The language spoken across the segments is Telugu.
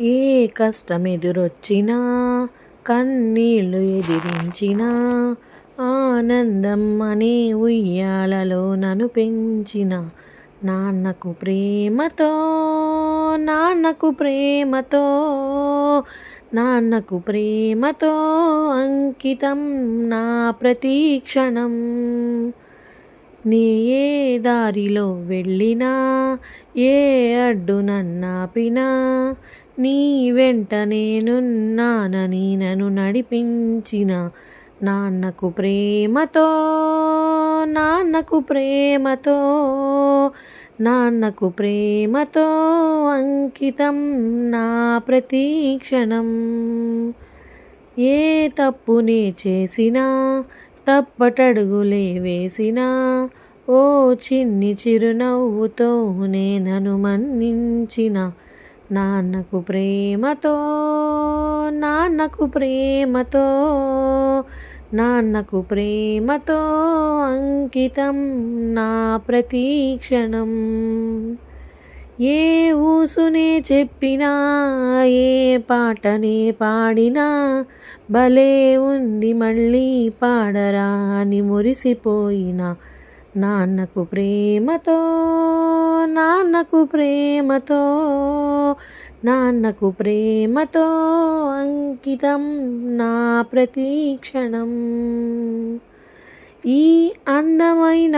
ఏ కష్టం ఎదురొచ్చినా కన్నీళ్ళు ఎదిరించినా ఆనందం అనే ఉయ్యాలలో నన్ను పెంచిన నాన్నకు ప్రేమతో నాన్నకు ప్రేమతో నాన్నకు ప్రేమతో అంకితం నా ప్రతీక్షణం నీ ఏ దారిలో వెళ్ళినా ఏ అడ్డు నన్నాపినా నీ వెంట నేనున్నానని నన్ను నడిపించిన నాన్నకు ప్రేమతో నాన్నకు ప్రేమతో నాన్నకు ప్రేమతో అంకితం నా ప్రతీక్షణం ఏ తప్పునే చేసినా తప్పటడుగులే వేసినా ఓ చిన్ని చిరునవ్వుతో నేనను మన్నించిన నాన్నకు ప్రేమతో నాన్నకు ప్రేమతో నాన్నకు ప్రేమతో అంకితం నా ప్రతీక్షణం ఏ ఊసునే చెప్పినా ఏ పాటనే పాడినా భలే ఉంది మళ్ళీ పాడరా అని మురిసిపోయిన. నాన్నకు ప్రేమతో నాన్నకు ప్రేమతో నాన్నకు ప్రేమతో అంకితం నా ప్రతీక్షణం. ఈ అందమైన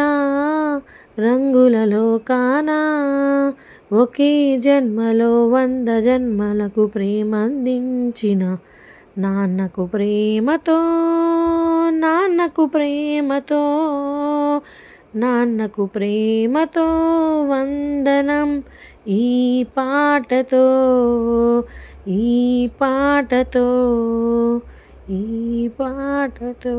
రంగులలో కానా ఒకే జన్మలో వంద జన్మలకు ప్రేమందించిన నాన్నకు ప్రేమతో నాన్నకు ప్రేమతో నాన్నకు ప్రేమతో వందనం. ఈ పాటతో ఈ పాటతో ఈ పాటతో.